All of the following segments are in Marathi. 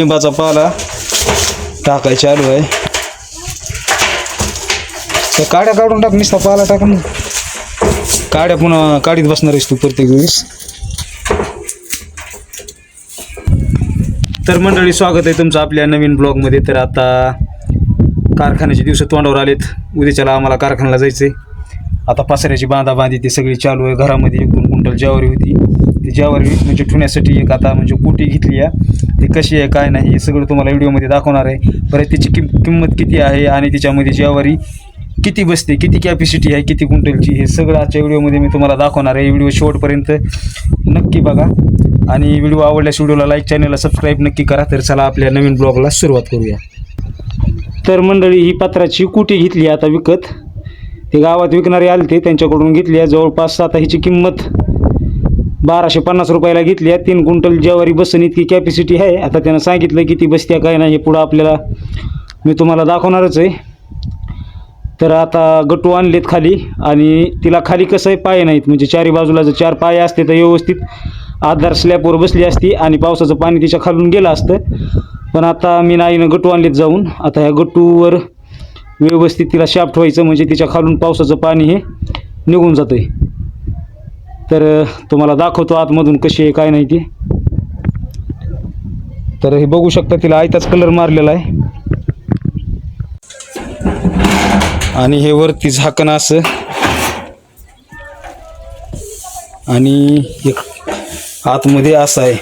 लिंबाचा पाला टाकाय चालू आहे त्या काड्या काढून टाक नुसता पाला टाक ना काड्या पुन्हा काढीत बसणार आहेस तू प्रत्येक वेळेस तर मंडळी स्वागत आहे तुमचं आपल्या नवीन ब्लॉगमध्ये तर आता कारखान्याचे दिवस तोंडावर आलेत उद्याच्याला आम्हाला कारखान्याला जायचं आहे आता पसऱ्याची बांधा बांधी ते सगळी चालू आहे. घरामध्ये एक दोन क्विंटल ज्वारी होती. ती ज्वारी म्हणजे ठेवण्यासाठी एक आता म्हणजे कोटी घेतली आहे. ती कशी आहे काय नाही हे सगळं तुम्हाला व्हिडिओमध्ये दाखवणार आहे. परत तिची किम किंमत किती आहे आणि तिच्यामध्ये ज्वारी किती बसते किती कॅपॅसिटी आहे किती क्विंटलची हे सगळं आजच्या व्हिडिओमध्ये मी तुम्हाला दाखवणार आहे. व्हिडिओ शेवटपर्यंत नक्की बघा. आणि व्हिडिओ आवडल्यास व्हिडिओला लाईक चॅनलला सबस्क्राईब नक्की करा. तर चला आपल्या नवीन ब्लॉगला सुरुवात करूया. तर मंडळी ही पत्राची कुटी घेतली आता विकत. ते गावात विकणारे आले ते त्यांच्याकडून घेतली आहे. जवळपास आता हिची किंमत बाराशे पन्नास रुपयाला घेतली आहे. तीन क्विंटल ज्वारी बसन इतकी कॅपॅसिटी आहे. आता त्यानं सांगितलं किती बसत्या काय नाही हे पुढं आपल्याला मी तुम्हाला दाखवणारच आहे. तर आता गटू आणलेत खाली आणि तिला खाली कसं आहे पाय नाहीत. म्हणजे चारी बाजूला जर चार पाय असते तर व्यवस्थित आधार स्लॅपवर बसली असती आणि पावसाचं पाणी तिच्या खालून गेलं असतं. पण आता मी नाईनं गटू आणलेत जाऊन. आता ह्या गटूवर व्यवस्थित तिला शाप ठेवायचं म्हणजे तिच्या खालून पावसाचं पाणी हे निघून जातं आहे तर तुम्हाला दाखवतो आतमधून कशी आहे काय नाही ती. तर हे बघू शकता तिला आयताच कलर मारलेला आहे. आणि हे वरती झाकण असं. आणि एक आतमध्ये असं आहे.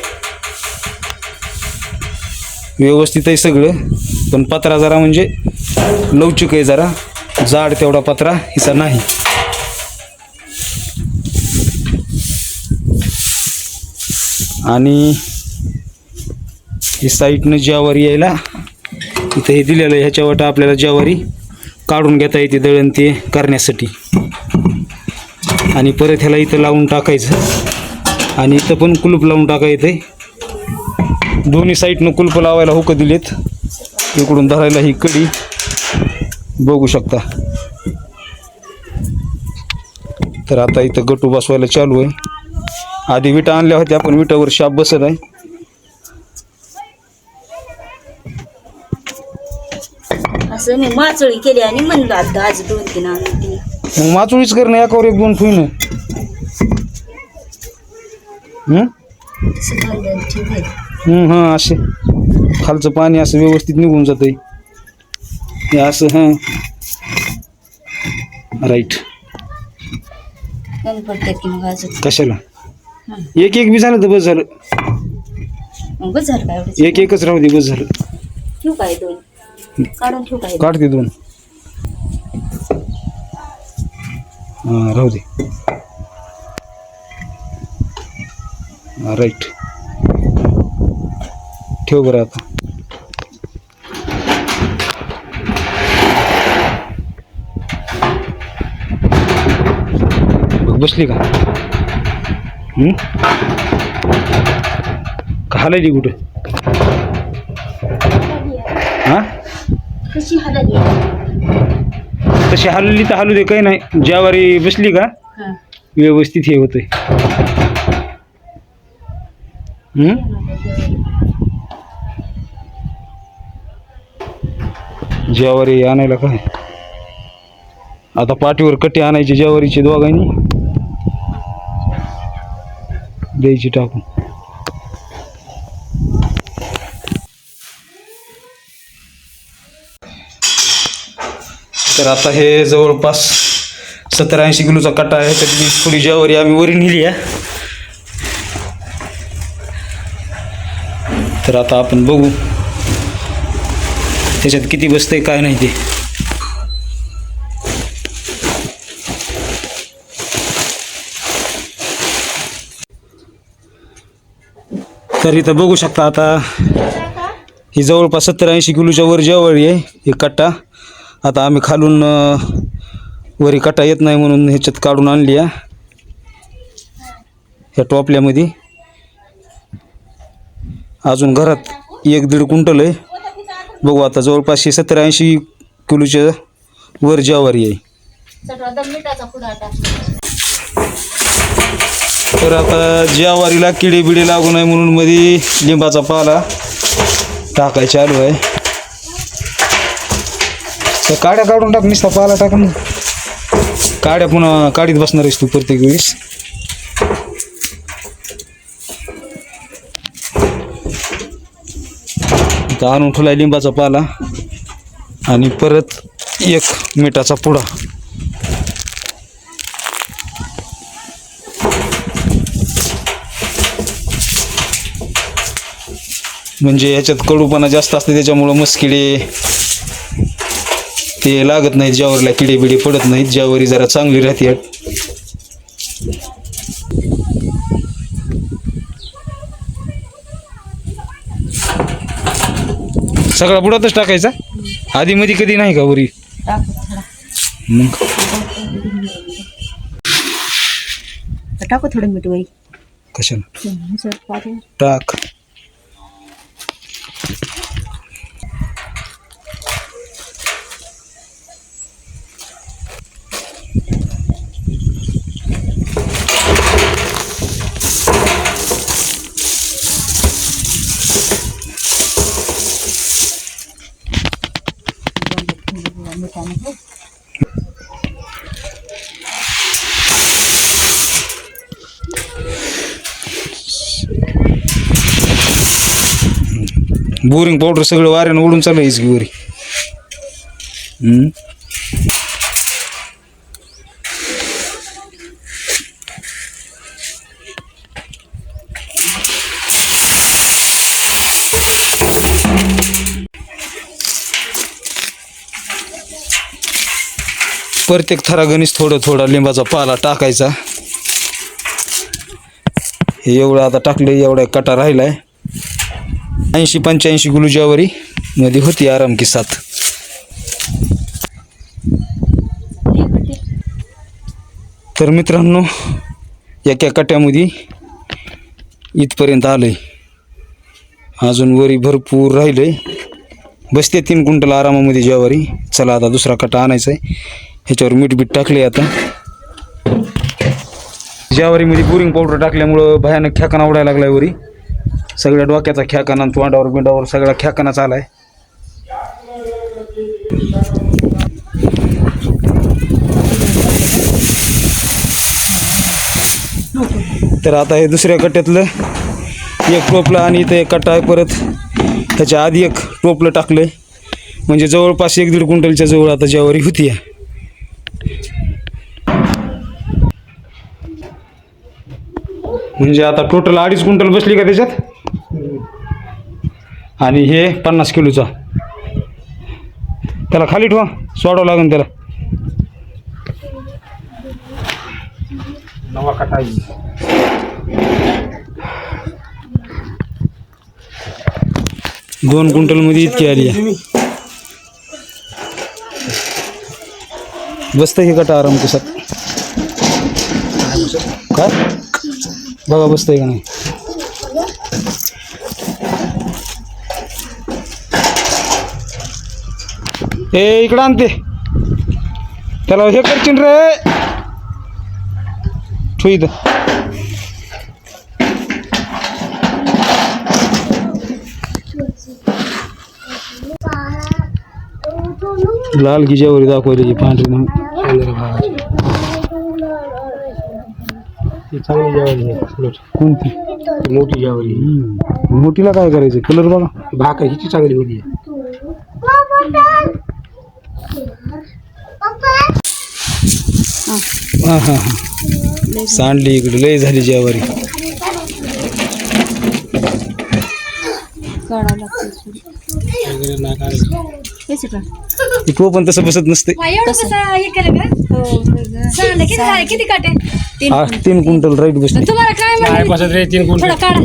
व्यवस्थित आहे सगळं. पण पत्रा जरा म्हणजे लवचिक आहे जरा. जाड तेवढा पत्रा हिचा नाही. आणि ही साईडनं ज्यावारी यायला इथं हे दिलेलं आहे ह्याच्यावर आपल्याला ज्यावारी काढून घेता येते दळण ते करण्यासाठी. आणि परत ह्याला इथं लावून टाकायचं. आणि इथं पण कुलूप लावून टाकायचं दोन्ही साईडनं कुलप लावायला हुकं दिलेत. इकडून धरायला ही कडी. बघू शकता. तर आता इथं गटू बसवायला चालू आहे. आधी विटा आणल्या होत्या पण विटावर शाप बसत आहे. असं मी माचोळी केली आणि म्हणलं आता आज दोन तीन आणून मग माचोळीच करणं एकावर एक दोन हं? असं दोन दोन ठेवले हं, असे. खालचं पाणी असं व्यवस्थित निघून जातंय. हे असं हां. राईट कशाला. एक एक बी झालं तर बस झालं. बस एक एकच राहू दे बस झालं. ठेवू काय दोन? काढून ठेवू काय काढते दोन. हां राहू दे. राईट ठेव बरं आता. बसली का? हं? का हालायली कुठं? हां? तशी हलली तर हलू दे काही नाही. ज्यावारी बसली का व्यवस्थित हे होतंय. ज्वारी आणायला काय? आता पाठीवर कटी आणायची ज्वारीची दोघांनी. द्यायची टाकून. तर आता हे जवळपास सत्तर ऐंशी किलोचा कट्टा आहे त्यातली थोडी ज्वारी आम्ही वरी नेली आहे. तर आता आपण बघू. त्याच्यात किती बसतंय काय नाही ते. तर इथं बघू शकता आता ही जवळपास सत्तर ऐंशी किलोच्या वर जवळ आहे ही कट्टा. आता आम्ही खालून वरी कट्टा येत नाही म्हणून ह्याच्यात काढून आणली आहे. ह्या टोपल्यामध्ये. अजून घरात एक दीड क्विंटल आहे. बघू आता जवळपास ही सत्तर ऐंशी किलोच्या वर ज्वारी आहे. तर आता ज्वारीला किडे बिडे लागू नये म्हणून मध्ये लिंबाचा पाला टाकाय चालू आहे. त्या काड्या काढून टाक नुसता पाला टाका ना. काड्या पुन्हा काढीत बसणार आहेस तू प्रत्येक वेळेस. इथं आणून ठेवलाय लिंबाचा पाला. आणि परत एक मिठाचा पुडा. म्हणजे ह्याच्यात कडूपणा जास्त असते त्याच्यामुळं मस्किडे ते लागत नाहीत ज्यावरला किडे बिडे पडत नाहीत. ज्यावरी जरा चांगली राहते. सगळा बुडातच टाकायचा? आधी मध्ये कधी नाही का वरी मग? टाकू थोडं मीठ वरी. कशाला? टाक. बोरिंग पावडर सगळं वाऱ्यानं उडून चालू आहे की वरी प्रत्येक थरागणीच थोडं थोडा लिंबाचा पाला टाकायचा. हे एवढं आता टाकलं एवढा कटा राहिला आहे ऐंशी पंच्याऐंशी किलो मध्ये होती आराम की सात तर मित्रांनो एका कट्यामध्ये इथपर्यंत आलंय. अजून वरी भरपूर राहिलंय. बसते तीन क्विंटल आरामामध्ये ज्वारी चला आता दुसरा कटा आणायचा आहे ह्याच्यावर मीठ बीठ टाकले आता. ज्वारीमध्ये बोरिंग पावडर टाकल्यामुळं भयानक ठ्याकाना उडायला लागलाय वरी. सगळ्या डोक्याचा ख्याकाना तोंडावर बिंडावर सगळा ख्याकाना आलाय तर आता हे दुसऱ्या कट्ट्यातलं एक टोपलं आणि इथं एक कट्टा आहे परत. त्याच्या आधी एक टोपलं टाकलंय. म्हणजे जवळपास एक दीड क्विंटलच्या जवळ आता ज्यावरी होती. म्हणजे आता टोटल अडीच क्विंटल बसली का त्याच्यात? आणि हे पन्नास किलोचा. त्याला खाली ठेवा सोडावं लागेल त्याला. नवा कटा दोन क्विंटलमध्ये इतकी आली आहे. बसतं हे कटा आराम कसात काय? बघा बसतंय का नाही? ए इकडं आणते त्याला हे करशील रे. इथं. लाल गिजावरी दाखवली पांढरी चांगली आहे कोणती? मोठी हम्म. मोठीला काय करायचं? कलर बघा. भाकर हिची चांगली होती. हा हा हा सांडली इकडे लय झाली ज्वारी. ती पण तसं बसत नसते. हे किती काटे? तीन तीन क्विंटल राईट बसली. तुम्हाला काय बसत रे तीन थोडा कोण काढा.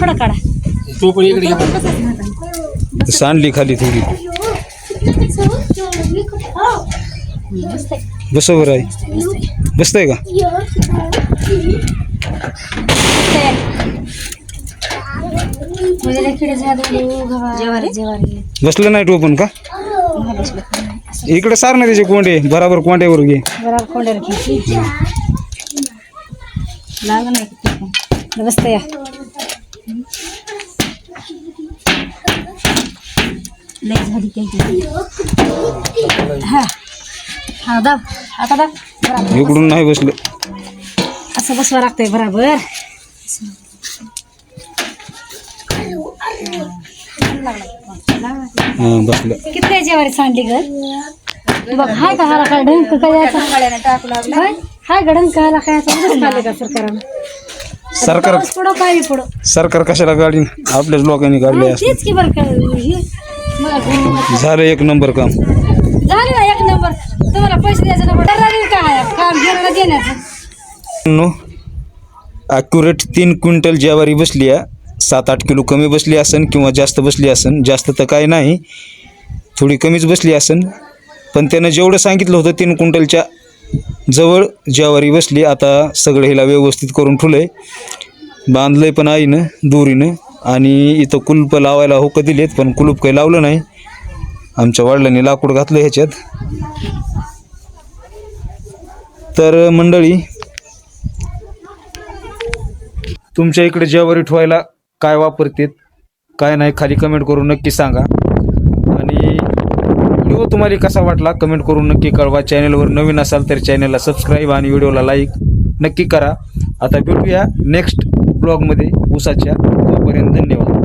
थोडा काढा. तू पण इकडे. सांडली खाली थोडी. बसवर आहे बसतंय का? किडे बसलं नाही टोपण का? इकडे सार ना त्याचे कोंडे बराबर कोंड्यावर घे. बरोबर कोंड्याला घ्यायची लाग नाही किती पण. बसतं या. लय झाली काही हा. हा दाब. आता दाब. बराबर. इकडून नाही बसलं. असं बसवा लागतंय बराबर. हां बसलं. किती द्यायची वारी सांडली ग? बघ हाय का हाला काय ढंक काय होय? हाय ग ढंक हाला काय यायचा? उगाच खाल्ले का सरकारनं? सरकार पाऊस पडो काही पडो सरकार कशाला गाडी आपल्याच लोकांनी काढली हा, तेच की बरं का हे. मला झालं एक नंबर काम. तुम्हाला पैसे काय काम देण्याचं. नो ॲक्युरेट तीन क्विंटल ज्वारी बसली आहे. सात आठ किलो कमी बसली असन किंवा जास्त बसली असन जास्त तर काय नाही. थोडी कमीच बसली असन. पण त्यानं जेवढं सांगितलं होतं तीन क्विंटलच्या जवळ ज्वारी बसली. आता सगळं हिला व्यवस्थित करून ठुलं आहे बांधलं आहे पण आईनं दोरीनं. आणि इथं कुलप लावायला होकं दिलेत पण कुलूप काही लावलं नाही. आमच्या वडिलांनी लाकूड घातलं ह्याच्यात. तर मंडळी तुमच्या इकडे जेवारी ठेवायला काय वापरतेत काय नाही खाली कमेंट करून नक्की सांगा. आणि व्हिडिओ तुम्हाला कसा वाटला कमेंट करून नक्की कळवा. चॅनलवर नवीन असाल तर चॅनलला सबस्क्राईब आणि व्हिडिओला लाईक नक्की करा. आता भेटूया नेक्स्ट ब्लॉगमध्ये उसाच्या तोपर्यंत धन्यवाद.